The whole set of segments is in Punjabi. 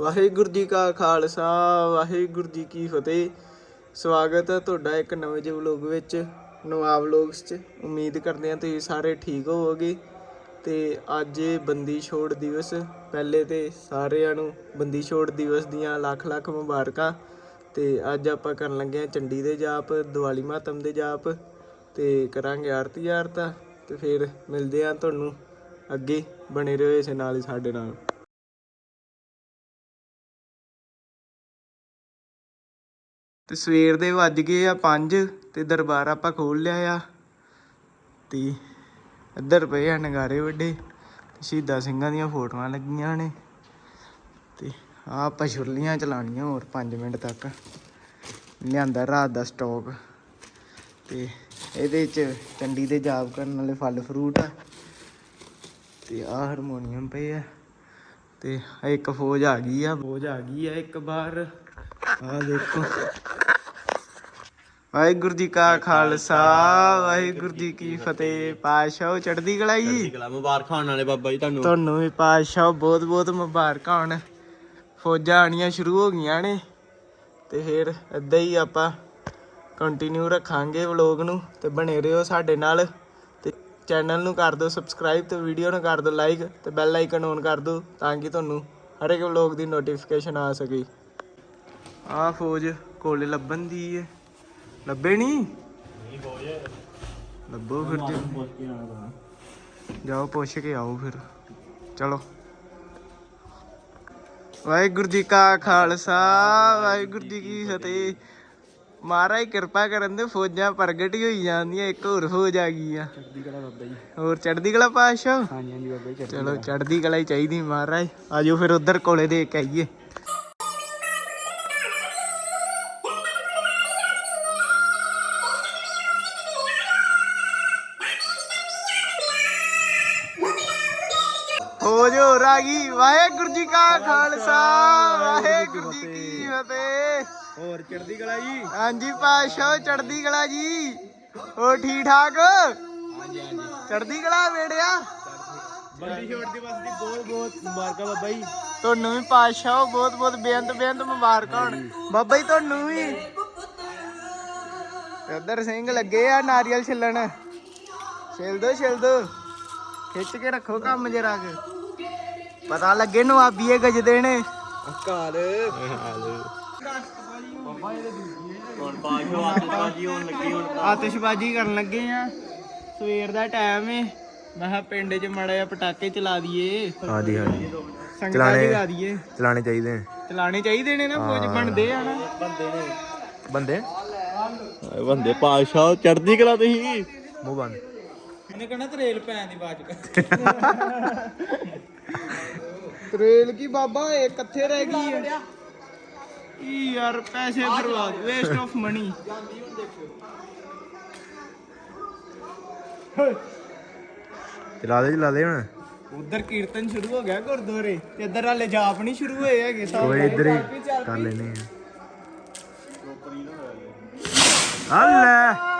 ਵਾਹਿਗੁਰੂ ਜੀ ਕਾ ਖਾਲਸਾ, ਵਾਹਿਗੁਰੂ ਜੀ ਕੀ ਫਤਿਹ। ਸਵਾਗਤ ਹੈ ਤੁਹਾਡਾ ਇੱਕ ਨਵੇਂ ਜਿਹੇ ਵਲੋਗ ਵਿੱਚ, ਨਵਾਬ ਵਲੋਗਸ 'ਚ। ਉਮੀਦ ਕਰਦੇ ਹਾਂ ਤੁਸੀਂ ਸਾਰੇ ਠੀਕ ਹੋਵੋਗੇ। ਤੇ ਅੱਜ ਇਹ ਬੰਦੀ ਛੋੜ ਦਿਵਸ, ਪਹਿਲੇ ਤੇ ਸਾਰਿਆਂ ਨੂੰ ਬੰਦੀ ਛੋੜ ਦਿਵਸ ਦੀਆਂ ਲੱਖ ਲੱਖ ਮੁਬਾਰਕਾਂ। ਤੇ ਅੱਜ ਆਪਾਂ ਕਰਨ ਲੱਗੇ ਹਾਂ ਚੰਡੀ ਦੇ ਜਾਪ, ਦੀਵਾਲੀ ਮਾਤਮ ਦੇ ਜਾਪ, ਤੇ ਕਰਾਂਗੇ ਆਰਤੀ ਆਰਤਾ ਤੇ ਫਿਰ ਮਿਲਦੇ ਹਾਂ ਤੁਹਾਨੂੰ ਅੱਗੇ ਬਣੇ ਰਹੋ ਇਸੇ ਨਾਲ ਹੀ ਸਾਡੇ ਨਾਲ। ਅਤੇ ਸਵੇਰ ਦੇ ਵੱਜ ਗਏ ਆ 5 ਅਤੇ ਦਰਬਾਰ ਆਪਾਂ ਖੋਲ ਲਿਆ ਆ। ਅਤੇ ਇੱਧਰ ਪਏ ਆ ਨਗਾਰੇ ਵੱਡੇ ਸ਼ਹੀਦਾਂ ਸਿੰਘਾਂ ਦੀਆਂ ਫੋਟੋਆਂ ਲੱਗੀਆਂ ਨੇ। ਤੇ ਆ ਆਪਾਂ ਛੁਰਲੀਆਂ ਚਲਾਉਣੀਆਂ ਹੋਰ 5 ਮਿੰਟ ਤੱਕ। ਲਿਆਂਦਾ ਰਾਤ ਦਾ ਸਟਾਕ ਤੇ ਇਹਦੇ ਚ ਚੰਡੀ ਦੇ ਜਾਪ ਕਰਨ ਵਾਲੇ ਫਲ ਫਰੂਟ ਆ। ਤੇ ਆ ਹਾਰਮੋਨੀਅਮ ਪਏ ਆ। ਤੇ ਇੱਕ ਫੌਜ ਆ ਗਈ ਆ। ਫੌਜ ਆ ਗਈ ਆ ਇੱਕ ਬਾਰ ਆ ਦੇਖੋ। ਵਾਹਿਗੁਰੂ ਜੀ ਕਾ ਖਾਲਸਾ ਵਾਹਿਗੁਰੂ ਜੀ ਕੀ ਫਤਿਹ। ਪਾਸ਼ਾਹ ਚੜ੍ਹਦੀ ਕਲਾ ਜੀ। ਗਲਾ ਮੁਬਾਰਕਾਂ ਹੋਣ ਵਾਲੇ ਬਾਬਾ ਜੀ ਤੁਹਾਨੂੰ। ਤੁਹਾਨੂੰ ਵੀ ਪਾਸ਼ਾਹ ਬਹੁਤ ਬਹੁਤ ਮੁਬਾਰਕਾਂ ਹੋਣ। ਫੌਜਾਂ ਆਣੀਆਂ ਸ਼ੁਰੂ ਹੋ ਗਈਆਂ ਨੇ ਤੇ ਫਿਰ ਏਦਾਂ ਹੀ ਆਪਾਂ ਕੰਟੀਨਿਊ ਰੱਖਾਂਗੇ ਵਲੌਗ ਨੂੰ ਤੇ ਬਣੇ ਰਹੋ ਸਾਡੇ ਨਾਲ ਤੇ ਚੈਨਲ ਨੂੰ ਕਰ ਦਿਓ ਸਬਸਕ੍ਰਾਈਬ ਤੇ ਵੀਡੀਓ ਨੂੰ ਕਰ ਦਿਓ ਲਾਈਕ ਤੇ ਬੈਲ ਆਈਕਨ ਔਨ ਕਰ ਦਿਓ ਤਾਂ ਕਿ ਤੁਹਾਨੂੰ ਹਰ ਇੱਕ ਵਲੌਗ ਦੀ ਨੋਟੀਫਿਕੇਸ਼ਨ ਆ ਸਕੇ। ਆ ਫੌਜ ਕੋਲੇ ਲੱਭਣ ਦੀ ਏ। ਲੱਭੇ ਨਹੀਂ ਲੱਭੋ ਫਿਰ ਜੀ। ਜਾਓ ਪੁੱਛ ਕੇ ਆਓ ਫਿਰ। ਚਲੋ। ਵਾਹਿਗੁਰੂ ਜੀ ਕਾ ਖਾਲਸਾ ਵਾਹਿਗੁਰੂ ਜੀ ਕੀ ਫਤਿਹ। ਮਹਾਰਾਜ ਕਿਰਪਾ ਕਰਨ ਦੇ ਫੌਜਾਂ ਪ੍ਰਗਟ ਹੀ ਹੋਈ ਜਾਂਦੀਆਂ ਇੱਕ ਹੋਰ ਫੌਜ ਆ ਗਈ ਆ। ਚੜ੍ਹਦੀ ਕਲਾ ਬਾਬਾ ਜੀ। ਹੋਰ ਚੜ੍ਹਦੀ ਕਲਾ ਪਾਸ਼ਾ ਹਾਂਜੀ ਹਾਂਜੀ ਬਾਬਾ ਜੀ ਚਲੋ ਚੜ੍ਹਦੀ ਕਲਾ ਹੀ ਚਾਹੀਦੀ ਮਹਾਰਾਜ। ਆਜੋ ਫਿਰ ਉਧਰ ਕੋਲੇ ਦੇ ਕੇ ਆਈਏ। ਹੋ ਜੋ ਆ ਗਈ ਵਾਹਿਗੁਰੂ ਜੀ ਕਾ ਖਾਲਸਾ ਵਾਹਿਗੁਰੂ ਜੀ ਕੀ ਫਤਿਹ। ਹੋਰ ਚੜ੍ਹਦੀ ਕਲਾ ਜੀ? ਹਾਂਜੀ ਪਾਸ਼ਾ ਚੜ੍ਹਦੀ ਕਲਾ ਜੀ। ਹੋ ਠੀਕ ਠਾਕ? ਹਾਂਜੀ ਹਾਂਜੀ। ਚੜ੍ਹਦੀ ਕਲਾ ਵੇੜਿਆ? ਬੰਦੀ ਛੋੜ ਦਿਵਸ ਦੀ ਬਹੁਤ ਬਹੁਤ ਮੁਬਾਰਕਾਂ ਬਾਬਾ ਜੀ। ਤੁਹਾਨੂੰ ਵੀ ਪਾਤਸ਼ਾਹ ਬਹੁਤ ਬਹੁਤ ਬੇਅੰਤ ਬੇਅੰਤ ਮੁਬਾਰਕਾਂ ਹੋਣ। ਬਾਬਾ ਜੀ ਤੁਹਾਨੂੰ ਵੀ। ਇੱਧਰ ਸਿੰਘ ਲੱਗੇ ਆ ਨਾਰੀਅਲ ਛਿੱਲਣ। ਛਿਲ ਦੋ ਛਿਲ ਦੋ। ਖਿੱਚ ਕੇ ਰੱਖੋ ਕੰਮ ਜਰਾ ਕੁ। ਪਤਾ ਲੱਗੇ ਨਵਾਬੀਏ ਗਜਦੇ ਨੇ। ਅਕਾਲ ਹੁਣ ਬਾਸ਼ੋ ਆਤਿਸ਼ਬਾਜੀ ਹੋਣ ਲੱਗੀ ਹੁਣ ਆਤਿਸ਼ਬਾਜ਼ੀ ਕਰਨ ਲੱਗੇ ਆ। ਸਵੇਰ ਦਾ ਟਾਈਮ ਏ। ਮੈਂ ਕਿਹਾ ਪਿੰਡ 'ਚ ਮਾੜਾ ਜਿਹਾ ਪਟਾਕੇ ਚਲਾ ਦਈਏ। ਹਾਂਜੀ ਹਾਂਜੀ। ਸੰਗਤਾਂ ਜਗਾ ਦਈਏ। ਚਲਾਣੇ ਚਾਹੀਦੇ ਨੇ। ਚਲਾਣੇ ਚਾਹੀਦੇ ਨੇ ਨਾ ਫੌਜ ਬਣਦੇ ਆ ਨਾ। ਬੰਦੇ ਬੰਦੇ ਪਾਸ਼ਾ ਚੜ੍ਹਦੀ ਕਲਾ ਤੁਸੀਂ ਮੂੰਹ ਬੰਦ। ਇਹਨੇ ਕਹਣਾ ਤਰੇਲ ਪੈਣ ਦੀ ਬਾਜ ਤਰੇਲ ਕੀ ਬਾਬਾ ਇਹ ਕਿੱਥੇ ਰਹਿ ਗਈ ਹੈ। ਕੀ ਯਾਰ ਪੈਸੇ ਬਰਬਾਦ ਵੇਸਟ ਆਫ ਮਨੀ ਚਲਾ ਦੇ ਚਲਾ ਦੇ ਹੁਣ। ਉਧਰ ਕੀਰਤਨ ਸ਼ੁਰੂ ਹੋ ਗਿਆ ਗੁਰਦੁਆਰੇ ਤੇ ਇੱਧਰ ਹਾਲੇ ਜਾਪ ਨਹੀਂ ਸ਼ੁਰੂ ਹੋਏ ਹੈਗੇ ਸਭ ਓਏ ਇੱਧਰ ਹੀ ਕਰ ਲੈਨੇ ਆ। ਅੱਲਾ।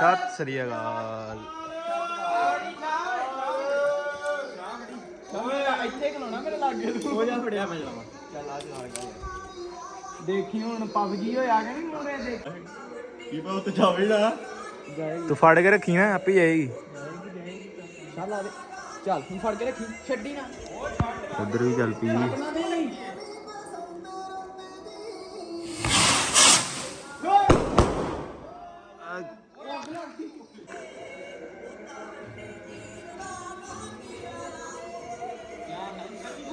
ਸਤਿ ਸ੍ਰੀ ਅਕਾਲ। ਇੱਥੇ ਖਲੋਣਾ ਮੇਰੇ ਲਾਗੇ ਤੂੰ ਹੋ ਜਾ ਫੜਿਆ ਮੈਂ ਜਾਵਾਂ। ਚੱਲ ਆ ਚਲਾ ਗਿਆ। ਦੇਖੀ ਹੁਣ ਪਬਜੀ ਹੋਇਆ ਕਿ ਨਹੀਂ ਮੂਰੇ ਦੇਖ। ਕੀ ਪਾ ਉੱਤੇ ਜਾਵੇ ਨਾ। ਤੂੰ ਫੜ ਕੇ ਰੱਖੀ ਨਾ ਆਪੇ ਜਾਏਗੀ। ਚੱਲ ਆ ਦੇ। ਚੱਲ ਹੁਣ ਫੜ ਕੇ ਰੱਖੀ ਛੱਡੀ ਨਾ। ਉਧਰ ਵੀ ਚੱਲ ਪਈ।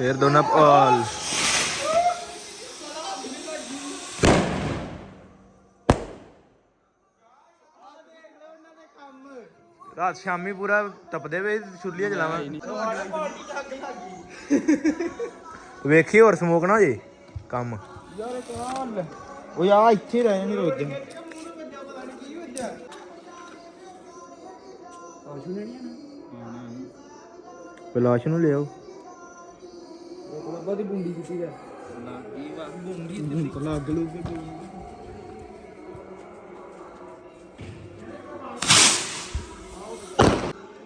ਫੇਰ ਦੋਨਾਂ ਪਾਲ ਰਾਤ ਸ਼ਾਮੀ ਪੂਰਾ ਤਪਦੇ ਵੇ ਛੁੱਲੀਆਂ ਚਲਾਵਾਂ। ਵੇਖੀ ਹੋਰ ਸਮੋਕ ਨਾ ਜੇ ਕੰਮ। ਯਾਰ ਕਾਲ ਉਹ ਆ ਇੱਥੇ ਰਹਿ ਨਹੀਂ ਰੋਜ ਪਲਾਸ਼ ਨੂੰ ਲਿਆਓ। ਬਾਬਾ ਦੀ ਬੁੰਡੀ ਕੀਤੀ ਹੈ ਲੱਗੀ ਵਾ ਬੁੰਡੀ ਤੇ ਲੱਗ। ਲੂ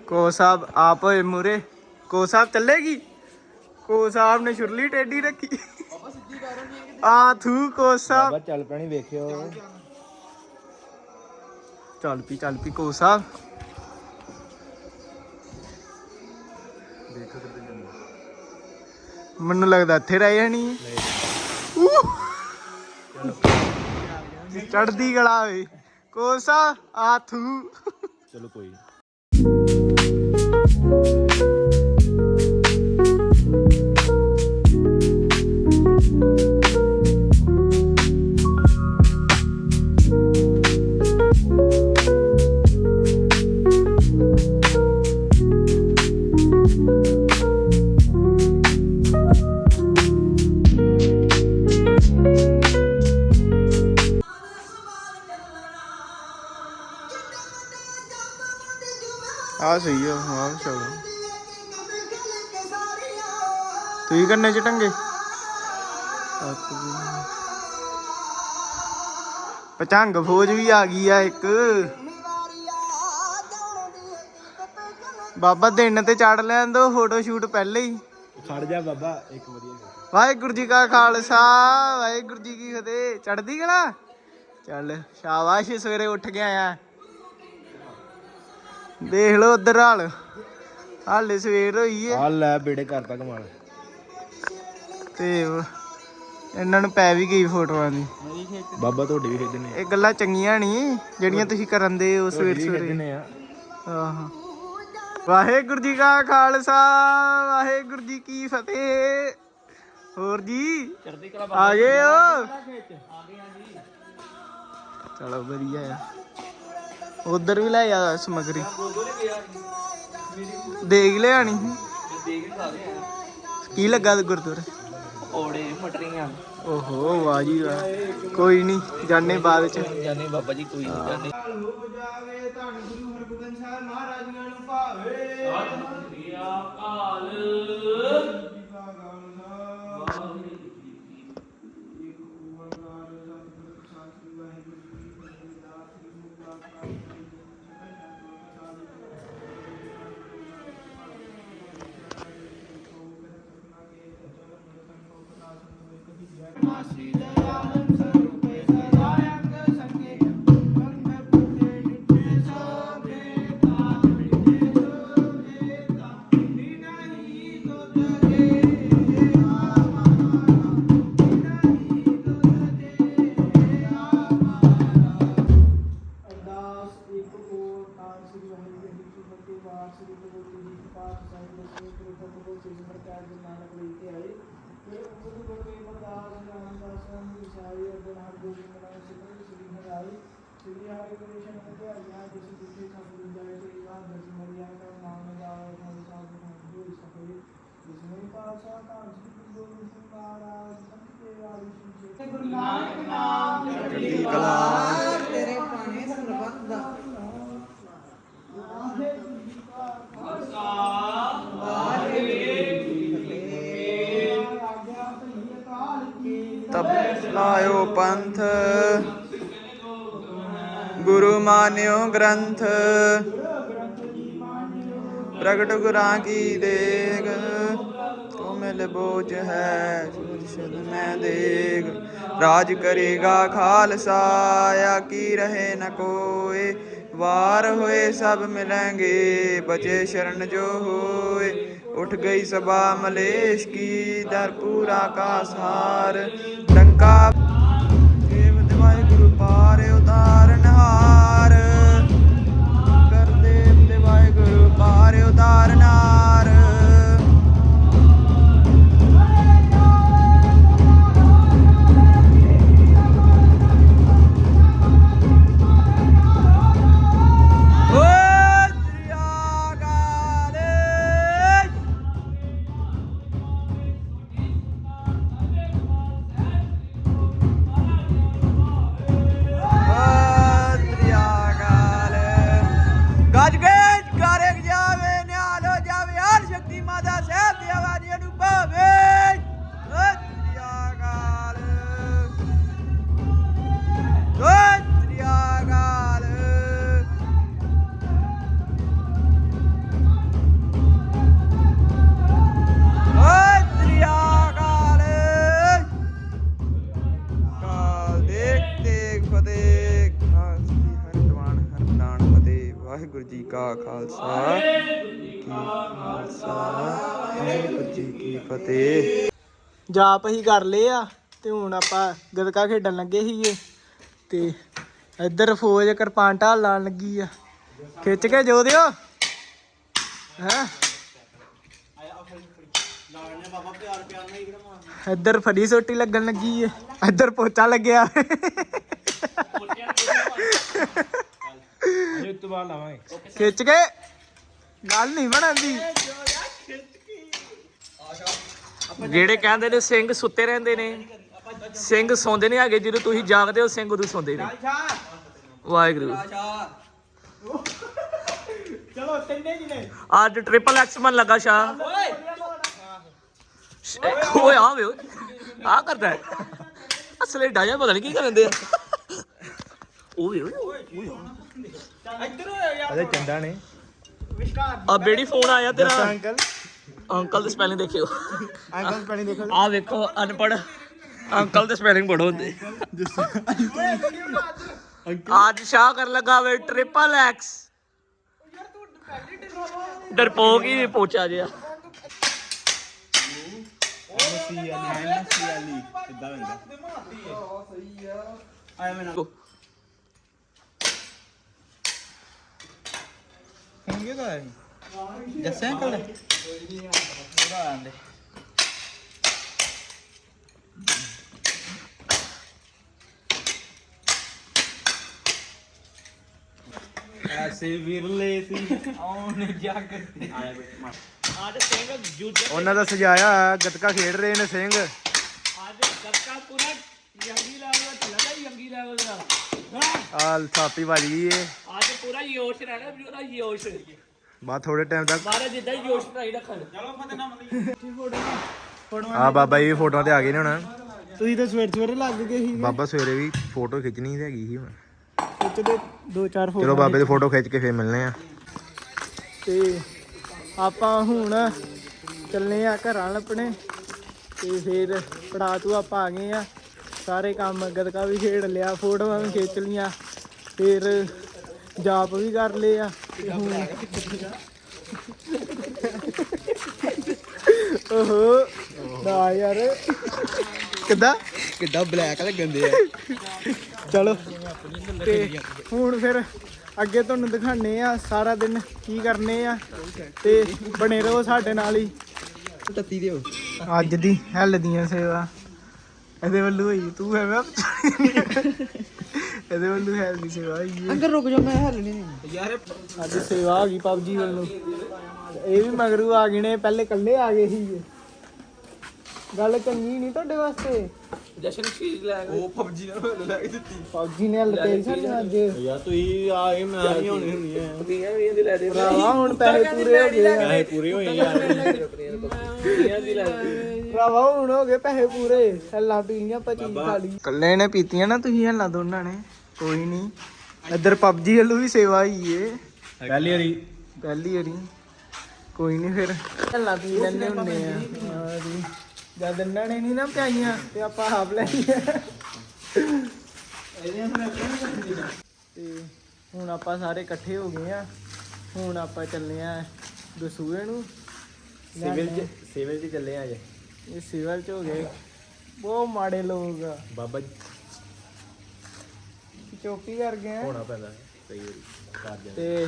ਕੋ ਸਾਹਿਬ ਆਪ ਹੋਏ ਮੂਰੇ। ਕੋ ਸਾਹਿਬ ਚੱਲੇਗੀ? ਕੋ ਸਾਹਿਬ ਨੇ ਛੁਰਲੀ ਟੇਢੀ ਰੱਖੀ। ਆ ਥੂ ਕੋ ਸਾਹਿਬ। ਬਾਬਾ ਚੱਲ ਪੈਣੀ ਵੇਖਿਓ। ਚੱਲ ਪੀ ਚੱਲ ਪੀ ਕੋ ਸਾਹਿਬ। ਮੈਨੂੰ ਲੱਗਦਾ ਇੱਥੇ ਰਹਿ ਜਾਣੀ ਹੈ। ਚੜਦੀ ਗਲਾ ਓਏ ਕੋਸਾ ਆਥੂ। ਚਲੋ ਕੋਈ ਆ ਸਹੀ ਆ ਹਾਂ ਚਲੋ। ਤੁਸੀਂ ਕੰਨੇ ਚ ਟੰਗੇ? ਪਚੰਗ ਫੌਜ ਵੀ ਆ ਗਈ ਆ ਇੱਕ। ਬਾਬਾ ਦਿਨ ਤੇ ਚੜ ਲੈਣ ਦੋ ਫੋਟੋ ਸ਼ੂਟ ਪਹਿਲੇ ਹੀ। ਖੜ ਜਾ ਬਾਬਾ ਇੱਕ ਵਧੀਆ। ਵਾਹਿਗੁਰੂ ਜੀ ਕਾ ਖਾਲਸਾ ਵਾਹਿਗੁਰੂ ਜੀ ਕੀ ਫਤਿਹ। ਚੜਦੀ ਗਲਾ ਚੱਲ ਸ਼ਾਬਾਸ਼ ਸਵੇਰੇ ਉੱਠ ਕੇ ਆਇਆ। ਦੇਖ ਲਓ ਉਧਰ ਹਾਲ। ਹਾਲੇ ਸਵੇਰ ਹੋਈ ਏ। ਆ ਲੈ ਬੇੜੇ ਘਰ ਤੱਕ ਮਾਰ ਤੇ ਉਹ ਇਹਨਾਂ ਨੂੰ ਪੈ ਵੀ ਗਈ ਫੋਟੋਆਂ ਦੀ। ਬਾਬਾ ਤੁਹਾਡੀ ਵੀ ਖੇਡਣੇ ਇਹ ਗੱਲਾਂ ਚੰਗੀਆਂ ਨਹੀਂ ਜਿਹੜੀਆਂ ਤੁਸੀਂ ਕਰਨ ਦੇ ਹੋ ਸਵੇਰ ਸਵੇਰੇ। ਖੇਡਣੇ ਆ। ਆਹਾਂ। ਵਾਹਿਗੁਰੂ ਜੀ ਕਾ ਖਾਲਸਾ ਵਾਹਿਗੁਰੂ ਜੀ ਕੀ ਫਤਿਹ। ਹੋਰ ਜੀ ਚੜ੍ਹਦੀ ਕਲਾ ਆ ਗਏ ਹੋ? ਚਲੋ ਵਧੀਆ ਆ। ਉਧਰ ਵੀ ਲੈ ਆ ਸਮਗਰੀ। ਦੇਖ ਲਿਆਣੀ ਦੇਖ ਖਾ ਰਹੇ ਆ ਕੀ ਲੱਗਾ ਗੁਰਦੁਆਰੇ? ਔੜੇ ਮਟਰੀਆਂ। ਓਹੋ ਵਾਹ ਜੀ ਵਾਹ। ਕੋਈ ਨਹੀਂ ਜਾਣੇ ਬਾਅਦ ਚ। ਜਾਨੇ ਬਾਬਾ ਜੀ ਕੋਈ ਨਹੀਂ ਜਾਨੇ ਹੋ ਜਾਵੇ ਧੰਨ ਗੁਰੂ ਹਰਗੋਬਿੰਦ ਸਾਹਿਬ ਮਹਾਰਾਜੀਆਂ ਨੂੰ ਭਾਵੇ। ਅਰਦਾਸ ਸ੍ਰੀ ਹਰਿ ਸ੍ਰੀ ਹਰਿ ਕ੍ਰਿਸ਼ਨ ਹਰਿ ਹਰਿ ਜਿਸ ਜਿਥੇ ਸਭ ਗੁਰੂ ਜਾਏ ਸ੍ਰੀ ਰਾਮ ਦਸ ਮਰਿਆ ਦਾ ਨਾਮ ਦਾ ਨਾਮ ਸਾਹਿਬ ਨਾਮ ਜੋ ਸਕੇ ਜਿਸ ਨੇ ਪਾਸਾ ਤਾਂ ਸ੍ਰੀ ਗੁਰੂ ਗੋਬਿੰਦ ਸਿੰਘ ਮਹਾਰਾਜ ਸੰਤ ਕੇ ਆਯੁਸ਼ ਗੁਰੂ ਨਾਨਕ ਨਾਮ ਚੜ੍ਹਦੀ ਤੇਰੇ ਪਾਣੇ ਸਰਬੱਤ ਦਾ ਤਬ ਲਾਇਓ ਪੰਥ ਗੁਰੂ ਮਾਨਿਓ ਗ੍ਰੰਥ। ਪ੍ਰਗਟ ਗੁਰਾਂ ਕੀ ਦੇਗ ਤੋ ਮਿਲ ਬੋਝ ਹੈ ਸੁਰਸ਼ਦ ਮੈਂ ਦੇਗ। ਰਾਜ ਕਰੇਗਾ ਖਾਲਸਾ, ਆ ਕੀ ਰਹੇ ਨ ਕੋਏ। ਵਾਰ ਹੋਏ ਸਭ ਮਿਲਾਂਗੇ, ਬਚੇ ਸ਼ਰਨ ਜੋ ਹੋਏ। ਉਠ ਗਈ ਸਭਾ ਮਲੇਸ਼ ਕੀ, ਦਰ ਪੂਰਾ ਕਾ ਸਾਰ। ਲੰਕਾ ਉਤਾਰਨ ਹਾਰ ਕਰ ਦੇਵ ਦਿਵਾਏ ਗੁਰੂ ਖਾਲਸਾ ਕੀ ਖਾਲਸਾ, ਵਾਹਿਗੁਰੂ ਜੀ ਕੀ ਫਤਿਹ। ਜਾਪ ਹੀ ਕਰ ਲਏ ਆ ਤੇ ਹੁਣ ਆਪਾਂ ਗਦਕਾ ਖੇਡਣ ਲੱਗੇ ਸੀਗੇ ਤੇ ਇੱਧਰ ਫੌਜ ਕਿਰਪਾਨ ਢਾਲ ਲਾਣ ਲੱਗੀ ਆ। ਖਿੱਚ ਕੇ ਜੋ ਦਿਓ। ਹੈ? ਇੱਧਰ ਫੜੀ ਸੋਟੀ ਲੱਗਣ ਲੱਗੀ ਏ। ਇੱਧਰ ਪੋਚਾ ਲੱਗਿਆ। ਅਜੇ ਤੋਂ ਬਾਅਦ ਲਾਵਾਂਗੇ। ਖਿੱਚ ਕੇ। ਗੱਲ ਨਹੀਂ ਬਣਾਂਦੀ। ਜਿਹੜੇ ਕਹਿੰਦੇ ਨੇ ਸਿੰਘ ਸੁੱਤੇ ਰਹਿੰਦੇ ਨੇ ਸਿੰਘ ਸੌਂਦੇ ਨਹੀਂ ਹੈਗੇ ਜਦੋਂ ਤੁਸੀਂ ਜਾਗਦੇ ਹੋ ਸਿੰਘ ਉਦੋਂ ਸੌਂਦੇ ਨੇ। ਵਾਹਿਗੁਰੂ। ਚਲੋ ਤਿੰਨੇ ਜੀ ਨੇ ਅੱਜ ਟ੍ਰਿਪਲ ਐਕਸ ਮਨ ਲੱਗਾ ਸ਼ਾ ਓਏ। ਆ ਵੇ ਆ ਕਰਦਾ ਹੈ। ਅਸਲੇ ਡਾਇਆ ਪਤਾ ਨਹੀਂ ਕੀ ਕਰਨ ਦੇ ਆ। ਓਏ ਓਏ। ਇੱਧਰ ਯਾਰ। ਅਜੇ ਚੰਦਾ ਨੇ ਆ ਬੇੜੀ ਫੋਨ ਆਇਆ ਤੇਰਾ। ਅੰਕਲ? ਅੰਕਲ ਦੀ ਸਪੈਲਿੰਗ ਦੇਖਿਓ। ਅੰਕਲ ਪਾਣੀ ਦੇਖੋ। ਆ ਵੇਖੋ ਅਨਪੜ ਅੰਕਲ ਦੇ ਸਪੈਲਿੰਗ ਪੜੋ ਹੁੰਦੇ। ਅੱਜ ਸ਼ਾਹ ਕਰਨ ਲੱਗਾ ਵੇ ਟ੍ਰਿਪਲ ਐਕਸ ਡਰਪੋਕ ਹੀ ਪੋਚਾ ਜਿਆ। ਕਿੰਗੇ ਦਾ ਹੈ? ਜੱਸੇ ਅੰਕਲ ਨੇ ਉਹਦਾ ਆਂਦੇ ਐਸੇ ਵਿਰਲੇ ਸੀ ਆਉਣ ਜੱਗ ਤੇ ਅੱਜ ਸਿੰਘ ਜੂਜ ਉਹਨਾਂ ਦਾ ਸਜਾਇਆ ਗੱਤਕਾ ਖੇਡ ਰਹੇ ਨੇ ਸਿੰਘ। ਅੱਜ ਗੱਕਾ ਪੂਰਾ ਯੰਗੀ ਲੈਵਲ ਤੇ ਲੱਗਾ ਯੰਗੀ ਲੈਵਲ ਦਾ। ਆ ਥਾਪੀ ਵੱਜ ਗਈ ਏ। ਅੱਜ ਪੂਰਾ ਯੋਸ਼ ਰਹਿਣਾ ਪੂਰਾ ਯੋਸ਼ ਬਾਅਦ ਥੋੜੇ ਟਾਈਮ ਤੱਕ। ਮਾਰੇ ਜਿੱਦਾਂ ਹੀ ਯੋਸ਼ ਬਣਾਈ ਰੱਖਣ। ਆ ਬਾਬਾ ਜੀ ਫੋਟੋਆਂ ਤੇ ਆ ਗਏ ਨੇ ਹੁਣ। ਤੁਸੀਂ ਤਾਂ ਸਵੇਰ ਸਵੇਰੇ ਲੱਗ ਗਏ ਸੀ ਬਾਬਾ ਸਵੇਰੇ ਵੀ ਫੋਟੋ ਖਿੱਚਣੀ ਤੇ ਹੈਗੀ ਸੀ ਹੁਣ। ਖਿੱਚਦੇ ਦੋ ਚਾਰ ਚਲੋ ਬਾਬੇ ਦੀ ਫੋਟੋ ਖਿੱਚ ਕੇ ਫੇਰ ਮਿਲਨੇ ਆ। ਤੇ ਆਪਾਂ ਹੁਣ ਚੱਲੇ ਆ ਘਰਾਂ ਆਪਣੇ। ਤੇ ਫਿਰ ਪੜਾ ਤੂੰ ਆਪਾਂ ਆ ਗਏ ਆ। ਸਾਰੇ ਕੰਮ ਗਦਕਾ ਵੀ ਖੇਡ ਲਿਆ ਫੋਟੋਆਂ ਵੀ ਖਿੱਚ ਲੀਆਂ ਫਿਰ ਜਾਪ ਵੀ ਕਰ ਲਏ ਆ ਓਹੋ ਨਾ ਯਾਰ। ਕਿੱਦਾਂ? ਕਿੱਦਾਂ ਬਲੈਕ ਲੱਗਣ ਦੇ ਆ। ਚਲੋ। ਤੇ ਹੁਣ ਫਿਰ ਅੱਗੇ ਤੁਹਾਨੂੰ ਦਿਖਾਣੇ ਆ ਸਾਰਾ ਦਿਨ ਕੀ ਕਰਨੇ ਆ ਤੇ ਬਣੇ ਰਹੋ ਸਾਡੇ ਨਾਲ ਹੀ। ਤੱਤੀ ਦਿਓ। ਅੱਜ ਦੀ ਹੈਲ ਦੀਆਂ ਸੇਵਾ। ਇਹਦੇ ਵੱਲੋਂ ਹੋਈ ਤੂੰ ਹੈ ਮੈਂ ਇਹਦੇ ਵੱਲੋਂ ਹੈਲ ਦੀ ਸੇਵਾ ਹੋਈ। ਹੈ। ਅੰਕਲ ਰੁਕ ਜਾ ਮੈਂ ਹੱਲਣੀ ਨਹੀਂ ਯਾਰ ਅੱਜ ਸੇਵਾ ਹੋ ਗਈ ਪਬਜੀ ਵੱਲੋਂ। ਇਹ ਵੀ ਮਗਰੂ ਆ ਗਏ ਨੇ ਪਹਿਲੇ ਇਕੱਲੇ ਆ ਗਏ ਸੀ। ਗੱਲ ਚੰਗੀ ਨਹੀਂ ਤੁਹਾਡੇ ਵਾਸਤੇ। ਜਸ਼ਨ ਚੀਜ਼ ਲੈ ਉਹ ਪਬਜੀ ਨਾਲ ਲੈ ਕੇ ਦਿੱਤੀ। ਪਬਜੀ ਨੇ ਲਟੇਰੀ ਸਾਨੂੰ ਅੱਜ। ਯਾਰ ਤੁਸੀਂ ਆ ਗਏ ਮੈਂ ਨਹੀਂ ਹੋਣੀ ਹੁੰਦੀ ਹੈ ਪੀਆਂ ਵੀ ਇਹਦੇ ਲੈ ਦੇ। ਭਰਾਵਾ ਹੁਣ ਪੈਸੇ ਪੂਰੇ ਹੋ ਗਏ। ਪੈਸੇ ਪੂਰੇ ਹੋਏ ਯਾਰ ਭਰਾਵਾ ਹੁਣ ਹੋ ਗਏ ਪੈਸੇ ਪੂਰੇ। ਹੱਲਾ ਪੀਣੀਆਂ ਪਚੀ ਖਾਲੀ ਕੱਲੇ ਨੇ ਪੀਤੀਆਂ ਨਾ ਤੁਸੀਂ ਹੱਲਾ ਦੋਨਾਂ ਨੇ। ਕੋਈ ਨਹੀਂ ਇੱਧਰ ਪਬਜੀ ਵੱਲੋਂ ਵੀ ਸੇਵਾ ਹੀ ਏ। ਪਹਿਲੀ ਵਾਰੀ। ਪਹਿਲੀ ਵਾਰੀ। ਕੋਈ ਨਹੀਂ ਫਿਰ। ਹੱਲਾ ਪੀ ਲੈਣੇ ਹੁੰਨੇ ਆ। ਹਾਂ ਜੀ। ਜਦ ਇਹਨਾਂ ਨੇ ਨਹੀਂ ਨਾ ਪਿਆਈਆਂ ਤੇ ਆਪਾਂ ਆਪ ਲੈ ਲਈਆਂ। ਤੇ ਹੁਣ ਆਪਾਂ ਸਾਰੇ ਇਕੱਠੇ ਹੋ ਗਏ ਆ। ਹੁਣ ਆਪਾਂ ਚੱਲੇ ਆ ਦਸੂਏ ਨੂੰ। ਸਿਵਲ ਚ ਸਿਵਲ ਚ ਚੱਲੇ ਆ ਜੇ ਇਹ ਸਿਵਲ ਚ ਹੋ ਗਏ। ਬਹੁਤ ਮਾੜੇ ਲੋਕ ਆ। ਬਾਬਾ ਚੋਪੀ ਕਰ ਗਏ ਆ। ਹੋਣਾ ਪੈਂਦਾ। ਕਈ ਵਾਰੀ ਕਰ ਦੇ ਤੇ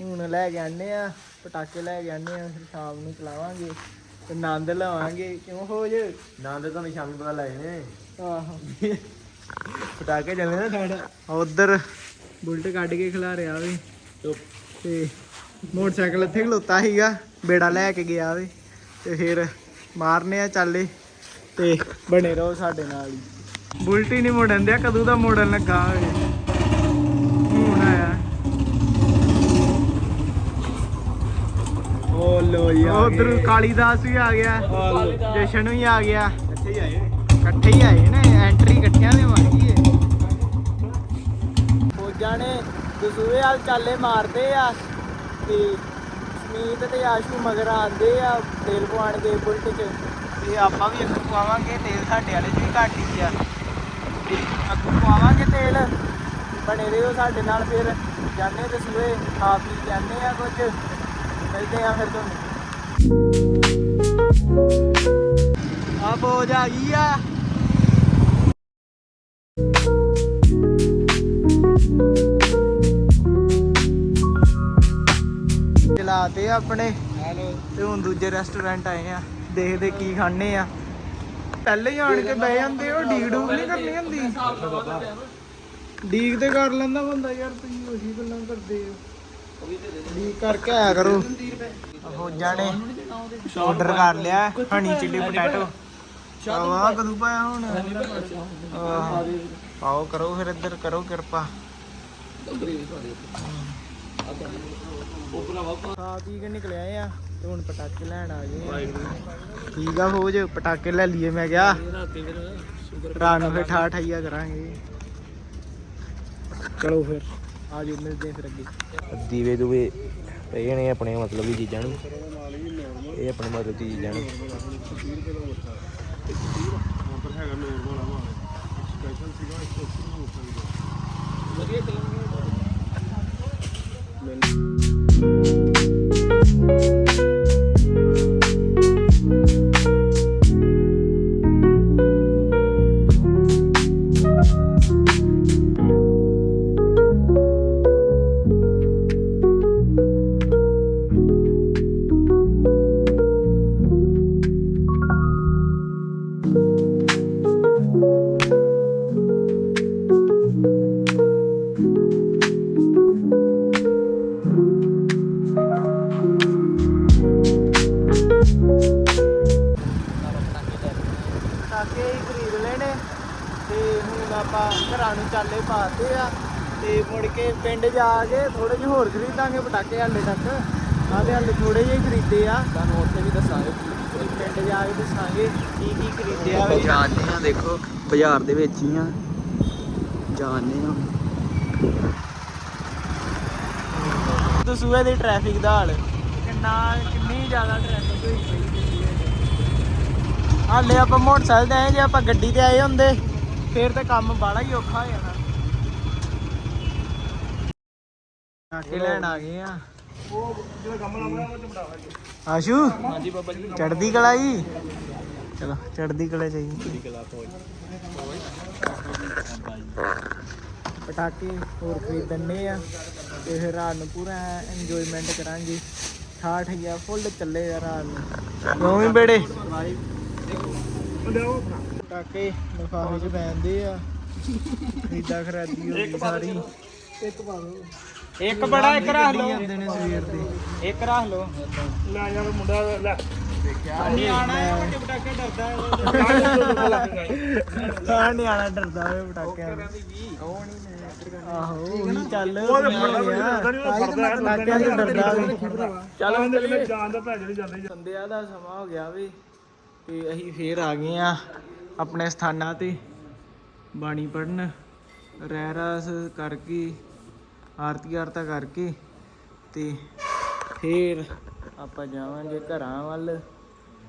ਹੁਣ ਲੈ ਕੇ ਆਨੇ ਆ ਪਟਾਕੇ ਲੈ ਕੇ ਆਨੇ ਆ ਫਿਰ ਸ਼ਾਮ ਨੂੰ ਚਲਾਵਾਂਗੇ। ਤੇ ਆਨੰਦ ਲਵਾਂਗੇ। ਕਿਉਂ ਹੋ ਜੇ ਨਾਂ ਦੇ ਤੁਹਾਨੂੰ ਸ਼ਾਮੀ ਪਤਾ ਲੱਗ ਨੇ ਆਹੋ। ਪਟਾਕੇ ਚੱਲੇ ਨਾ ਠੰਡ ਉਧਰ ਬੁਲਟ ਕੱਢ ਕੇ ਖਿਲਾ ਰਿਹਾ ਵੇ। ਤੇ ਮੋਟਰਸਾਈਕਲ ਇੱਥੇ ਖਲੋਤਾ ਸੀਗਾ। ਬੇੜਾ ਲੈ ਕੇ ਗਿਆ ਵੇ। ਤੇ ਫਿਰ ਮਾਰਨੇ ਆ ਚਾਲੇ ਤੇ ਬਣੇ ਰਹੋ ਸਾਡੇ ਨਾਲ ਹੀ। ਬੁਲਟ ਹੀ ਨਹੀਂ ਮੋੜਨ ਦਿਆ ਕਦੋਂ ਦਾ ਮੋੜਨ ਲੱਗਾ ਹੋਵੇ। ਹੁਣ ਆਇਆ। ਓ ਲੋ ਜੀ ਉਧਰ ਕਾਲੀਦਾਸ ਵੀ ਆ ਗਿਆ। ਜਸ਼ਨ ਵੀ ਆ ਗਿਆ। ਇੱਥੇ ਹੀ ਆਏ ਇਕੱਠੇ ਹੀ ਆਏ ਨੇ ਐਂਟਰੀ ਇਕੱਠਿਆਂ ਦੇ ਮਾਰੀ ਏ। ਫੌਜਾਂ ਨੇ ਦਸੂਏ ਵਾਲ ਚਾਲੇ ਮਾਰਦੇ ਆ ਤੇ ਸਮੀਤ ਤੇ ਆਸ਼ੂ ਮਗਰ ਆਉਂਦੇ ਆ ਤੇਲ ਪਵਾਣ ਕੇ ਬੁਲਟ 'ਚ। ਤੇ ਆਪਾਂ ਵੀ ਅੱਗੋਂ ਪਵਾਵਾਂਗੇ ਤੇਲ ਸਾਡੇ ਵਾਲੇ 'ਚ ਵੀ ਘੱਟ ਹੀ ਆ। ਤੇ ਅੱਗੋਂ ਪਵਾਵਾਂਗੇ ਤੇਲ। ਬਣੇ ਰਹੋ ਸਾਡੇ ਨਾਲ ਫਿਰ ਜਾਂਦੇ ਤੇ ਸੂਏ ਖਾ ਪੀ ਜਾਂਦੇ ਆ ਕੁਝ ਮਿਲਦੇ ਆ ਫਿਰ ਤੁਹਾਨੂੰ। ਆ ਬੋਝ ਆ ਗਈ ਆ। ਆ ਆਪਣੇ। ਤੇ ਹੁਣ ਦੂਜੇ ਰੈਸਟੋਰੈਂਟ ਆਏ ਆ। ਦੇਖਦੇ ਕੀ ਖਾਣੇ ਆ। ਪਹਿਲੇ ਹੀ ਆਣ ਕੇ ਬਹਿ ਜਾਂਦੇ ਉਹ ਡੀਕ ਡੂਕ ਨਹੀਂ ਕਰਨੀ ਹੁੰਦੀ। ਡੀਕ ਤੇ ਕਰ ਲੈਂਦਾ ਬੰਦਾ ਯਾਰ ਤੁਸੀਂ ਉਹੀ ਗੱਲਾਂ ਕਰਦੇ ਹੋ। ਡੀਕ ਕਰਕੇ ਆਇਆ ਕਰੋ। ਫੌਜਾਂ ਨੇ ਆਰਡਰ ਕਰ ਲਿਆ ਹਣੀ ਚਿੱਲੀ ਪੋਟੈਟੋ ਆਵਾ ਕਦੋਂ ਪਾਇਆ ਹੁਣ? ਆਹ, ਪਾਓ ਕਰੋ ਫਿਰ ਇੱਧਰ ਕਰੋ ਕਿਰਪਾ। ਖਾ ਪੀ ਕੇ ਨਿਕਲੇ ਆ। ਤੇ ਹੁਣ ਪਟਾਕੇ ਲੈਣ ਆ ਗਏ ਠੀਕ ਆ ਫੌਜ ਪਟਾਕੇ ਲੈ ਲਈਏ ਮੈਂ ਕਿਹਾ। ਰਾਤ ਨੂੰ ਫਿਰ ਠਾ ਠਾਈਆ ਕਰਾਂਗੇ। ਚਲੋ ਫਿਰ ਆ ਜਾਓ ਮਿਲਦੇ ਫਿਰ ਅੱਗੇ। ਦੀਵੇ ਦੂਵੇ ਪਏ ਨੇ ਆਪਣੇ ਮਤਲਬ ਦੀ ਚੀਜ਼ਾਂ ਨੂੰ। ਇਹ ਆਪਣੇ ਮਤਲਬ ਦੀ ਚੀਜ਼ਾਂ ਨੂੰ ਪਟਾਕੇ ਆਪਾਂ ਘਰਾਂ ਨੂੰ ਚਾਲੇ ਪਾਤੇ ਆ ਤੇ ਮੁੜ ਕੇ ਪਿੰਡ ਜਾ ਕੇ ਥੋੜੇ ਜਿਹੇ ਹੋਰ ਖਰੀਦਾਂਗੇ ਪਟਾਕੇ ਹਾਲੇ ਤੱਕ। ਆਦੇ ਹਾਲੇ ਥੋੜੇ ਜਿਹੇ ਖਰੀਦੇ ਆ। ਤੁਹਾਨੂੰ ਉੱਥੇ ਵੀ ਦੱਸਾਂਗੇ। ਪਿੰਡ ਜਾ ਕੇ ਦੱਸਾਂਗੇ ਕੀ ਕੀ ਖਰੀਦਿਆ ਵੇ ਜਾਣਦੇ ਆ ਦੇਖੋ ਬਾਜ਼ਾਰ ਦੇ ਵਿੱਚ ਹੀ ਆ। ਜਾਣਦੇ ਆ ਦਸੂਏ ਦੀ ਟ੍ਰੈਫਿਕ ਦਾ ਹਾਲ। ਕਿੰਨਾ ਕਿੰਨੀ ਜ਼ਿਆਦਾ ਟ੍ਰੈਫਿਕ ਹੋਈ। ਪਈ ਹਾਲੇ ਆਪਾਂ ਮੋਟਰਸਾਈਕਲ ਤੇ ਆਏ ਜੇ ਆਪਾਂ ਗੱਡੀ ਤੇ ਆਏ ਹੁੰਦੇ। ਫੇਰ ਤਾਂ ਕੰਮ ਬਾਲਾ ਹੀ ਔਖਾ ਹੋ ਜਾਣਾ। ਆਕੇ ਲੈਣ ਆ ਗਏ ਆ। ਆਸ਼ੂ ਹਾਂਜੀ ਬਾਬਾ ਜੀ ਚੜਦੀ ਕਲਾ ਜੀ। ਚਲੋ ਚੜਦੀ ਕਲਾ ਚਾਹੀਦੀ ਪਟਾਕੇ ਹੋਰ ਖਰੀਦਣੇ ਆ ਤੇ ਫਿਰ ਰਾਤ ਨੂੰ ਪੂਰਾ ਇੰਜੋਇਮੈਂਟ ਕਰਾਂਗੇ। ਠਾਠ ਗਿਆ ਫੁੱਲ ਚੱਲੇ ਆ ਰਾਤ ਨੂੰ। ਕਿਉਂ ਵੀ ਬੇੜੇ? ਪਟਾਕੇ ਲਿਫਾਫੇ ਚ ਪੈਂਦੇ ਆ। ਖਰੀਦਾ ਖਰਾਦੀ ਹੋ ਗਈ ਸਾਰੀ। ਇੱਕ ਪਾ ਦੋ ਇੱਕ ਬੜਾ ਇੱਕ ਰੱਖ ਲਓ। ਜਾਂਦੇ ਨੇ ਸਵੇਰ ਦੇ। ਇੱਕ ਰੱਖ ਲਓ। ਲੈ ਯਾਰ ਮੁੰਡਾ ਲੈ। ਨਹੀਂ ਆਣਾ ਹੈ ਪਟਾਕੇ ਡਰਦਾ ਹਾਂ। ਨਹੀਂ ਆਣਾ ਡਰਦਾ ਹੋਏ ਪਟਾਕਿਆਂ ਤੋਂ ਆਹੋ ਉਹੀ ਚੱਲ। ਉਹ ਪਟਾਕਿਆਂ ਤੋਂ ਡਰਦਾ ਚੱਲ ਚੱਲੀਏ ਜਾਨ ਦਾ ਭੈ ਜਿਹੜੀ ਜਾਂਦੇ ਸੰਧਿਆ ਦਾ ਸਮਾਂ ਹੋ ਗਿਆ ਵੀ ਤੇ ਅਸੀਂ ਫੇਰ ਆ ਗਏ ਆ ਆਪਣੇ ਸਥਾਨਾਂ ਤੇ ਬਾਣੀ ਪੜਨ ਰਹਿ ਰਾਸ ਕਰਕੇ ਆਰਤੀ ਆਰਤਾ ਕਰਕੇ ਤੇ ਫੇਰ ਆਪਾਂ ਜਾਵਾਂਗੇ ਘਰਾਂ ਵੱਲ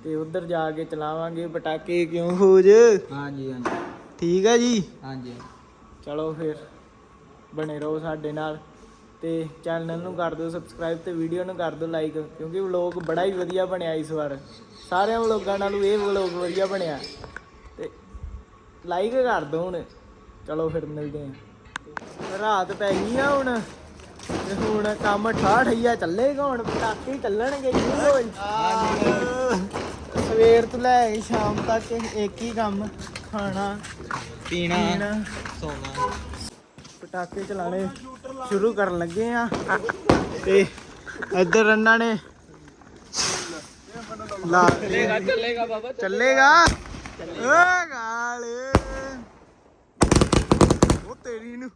ਤੇ ਉਧਰ ਜਾ ਕੇ ਚਲਾਵਾਂਗੇ ਪਟਾਕੇ ਕਿਉਂ ਖੋਜ ਹਾਂਜੀ ਹਾਂਜੀ। ਠੀਕ ਆ ਜੀ? ਹਾਂਜੀ। ਚਲੋ ਫਿਰ ਬਣੇ ਰਹੋ ਸਾਡੇ ਨਾਲ ਤੇ ਚੈਨਲ ਨੂੰ ਕਰ ਦਿਓ ਸਬਸਕ੍ਰਾਈਬ ਤੇ ਵੀਡੀਓ ਨੂੰ ਕਰ ਦਿਓ ਲਾਈਕ ਕਿਉਂਕਿ ਵਲੌਗ ਬੜਾ ਹੀ ਵਧੀਆ ਬਣਿਆ ਇਸ ਵਾਰ। ਸਾਰਿਆਂ ਵਲੌਗਾਂ ਨਾਲੋਂ ਇਹ ਵਲੌਗ ਵਧੀਆ ਬਣਿਆ। ਲਾਈਕ ਕਰ ਦਿਓ ਹੁਣ। ਚਲੋ ਫਿਰ ਮਿਲਦੇ ਆਂ। ਰਾਤ ਪੈ ਗਈ ਆ ਹੁਣ। ਤੇ ਹੁਣ ਕੰਮ ਠਾਠਈਆ ਚੱਲੇਗਾ ਹੁਣ। ਪਟਾਕੇ ਹੀ ਚੱਲਣਗੇ ਜੀ ਸਵੇਰ ਤੋਂ ਲੈ ਕੇ ਸ਼ਾਮ ਤੱਕ ਇੱਕ ਹੀ ਕੰਮ ਖਾਣਾ ਪੀਣਾ ਸੋਣਾ। ਪਟਾਕੇ ਚਲਾਣੇ ਸ਼ੁਰੂ ਕਰਨ ਲੱਗੇ ਆ। ਤੇ ਇੱਧਰ ਇਹਨਾਂ ਨੇ ਚੱਲੇਗਾ ਬਾਬਾ ਚੱਲੇਗਾ। ਓ ਗਾਲ ਉਹ ਤੇਰੀ ਨੂੰ।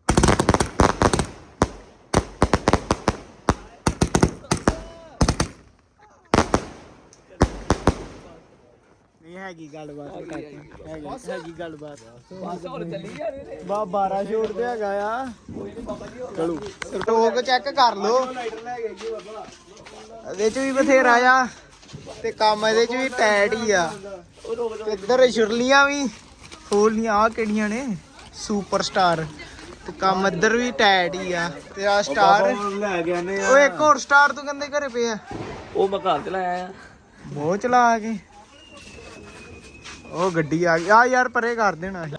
ਨਹੀਂ ਹੈਗੀ ਗੱਲਬਾਤ ਪਟਾਕੇ ਹੈਗੀ। ਹੈਗੀ ਗੱਲਬਾਤ। ਬਸ ਹੋਰ ਚੱਲੀ ਯਾਰ ਇਹਦੇ ਬਾ 12 ਛੋੜ ਤੇ ਹੈਗਾ ਆ। ਚਲੋ। ਸਟੋਕ ਚੈੱਕ ਕਰ ਲਓ। ਇਹਦੇ ਚ ਵੀ ਬਥੇਰਾ ਆ। ਤੇ ਕੰਮ ਇਹਦੇ ਚ ਵੀ ਟੈਟ ਹੀ ਆ। ਇੱਧਰ ਛੁਰਲੀਆਂ ਵੀ ਫੋਲੀਆਂ ਆ ਕਿਹੜੀਆਂ ਨੇ? ਸੁਪਰਸਟਾਰ ਤੇ ਕੰਮ ਇੱਧਰ ਵੀ ਟਾਈਟ ਹੀ ਆ। ਤੇ ਆ ਸਟਾਰ ਲੈ ਗਿਆ ਨੇ ਓਏ ਇੱਕ ਹੋਰ ਸਟਾਰ ਤੂੰ ਕਹਿੰਦੇ ਘਰੇ ਪਿਆ ਉਹ ਮੈਂ ਘਰ ਤੇ ਲਾਇਆ ਆ ਬਹੁਤ ਚਲਾ ਆ ਕੇ। ਉਹ ਗੱਡੀ ਆ ਗਈ। ਆ ਯਾਰ ਪਰੇ ਕਰ ਦੇਣਾ ਸੀ।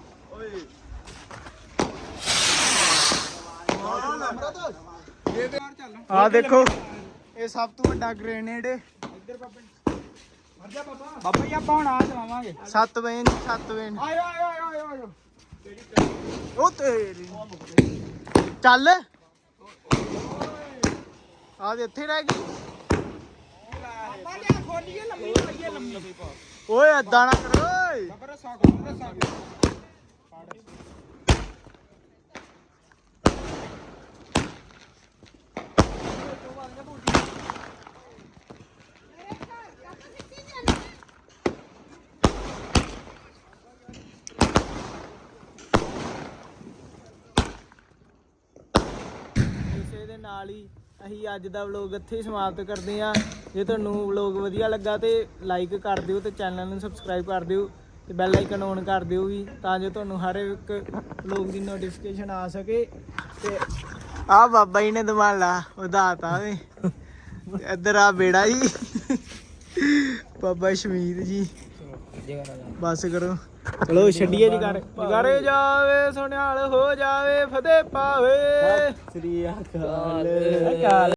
ਆ ਦੇਖੋ ਇਹ ਸਭ ਤੋਂ ਵੱਡਾ ਗ੍ਰੇਨੇਡ ਬਾਬਾ ਜੀ ਆਪਾਂ ਹੁਣ ਆ ਚਲਾਵਾਂਗੇ 7 ਵਜੇ 7 ਵਜੇ ਆਇਓ ਆਇਓ ਆਇਓ ਆਇਓ ਉਹ ਤੇਰੀ। ਚੱਲ। ਆ ਦੇ ਇੱਥੇ ਰਹਿ ਗਈ। ਆਪਾਂ ਲਿਆ ਖੋਲੀਏ ਲੰਮੀ ਪਈਏ ਲੰਮੀ। ਓਏ ਨਾ ਕਰ ਓਏ। ਬਾਬਾ ਰਸਾ ਖੋਲ ਰਸਾ ਇਸੇ ਦੇ ਨਾਲ ਹੀ ਅਸੀਂ ਅੱਜ ਦਾ ਵਲੋਗ ਇੱਥੇ ਹੀ ਸਮਾਪਤ ਕਰਦੇ ਹਾਂ। ਜੇ ਤੁਹਾਨੂੰ ਵਲੋਗ ਵਧੀਆ ਲੱਗਾ ਤੇ ਲਾਈਕ ਕਰ ਦਿਓ ਤੇ ਚੈਨਲ ਨੂੰ ਸਬਸਕ੍ਰਾਈਬ ਕਰ ਦਿਓ ਤੇ ਬੈਲ ਆਈਕਨ ਔਨ ਕਰ ਦਿਓ ਵੀ ਤਾਂ ਜੋ ਤੁਹਾਨੂੰ ਹਰ ਇੱਕ ਵਲੋਗ ਦੀ ਨੋਟੀਫਿਕੇਸ਼ਨ ਆ ਸਕੇ ਤੇ ਆ ਬਾਬਾ ਜੀ ਨੇ ਦਮਾਲਾ ਵਧਾਤਾ ਵੇ ਇੱਧਰ ਆ ਬੇੜਾ ਜੀ। ਬਾਬਾ ਸ਼ਮੀਦ ਜੀ। ਬਸ ਕਰੋ। ਚਲੋ ਛੱਡੀਏ ਜੀ ਕਰ ਜਗਾਰੇ ਜਾਵੇ ਸੁਣਿਆਲ ਹੋ ਜਾਵੇ ਫਤਿਹ ਪਾਵੇ। ਸ੍ਰੀ ਅਕਾਲ।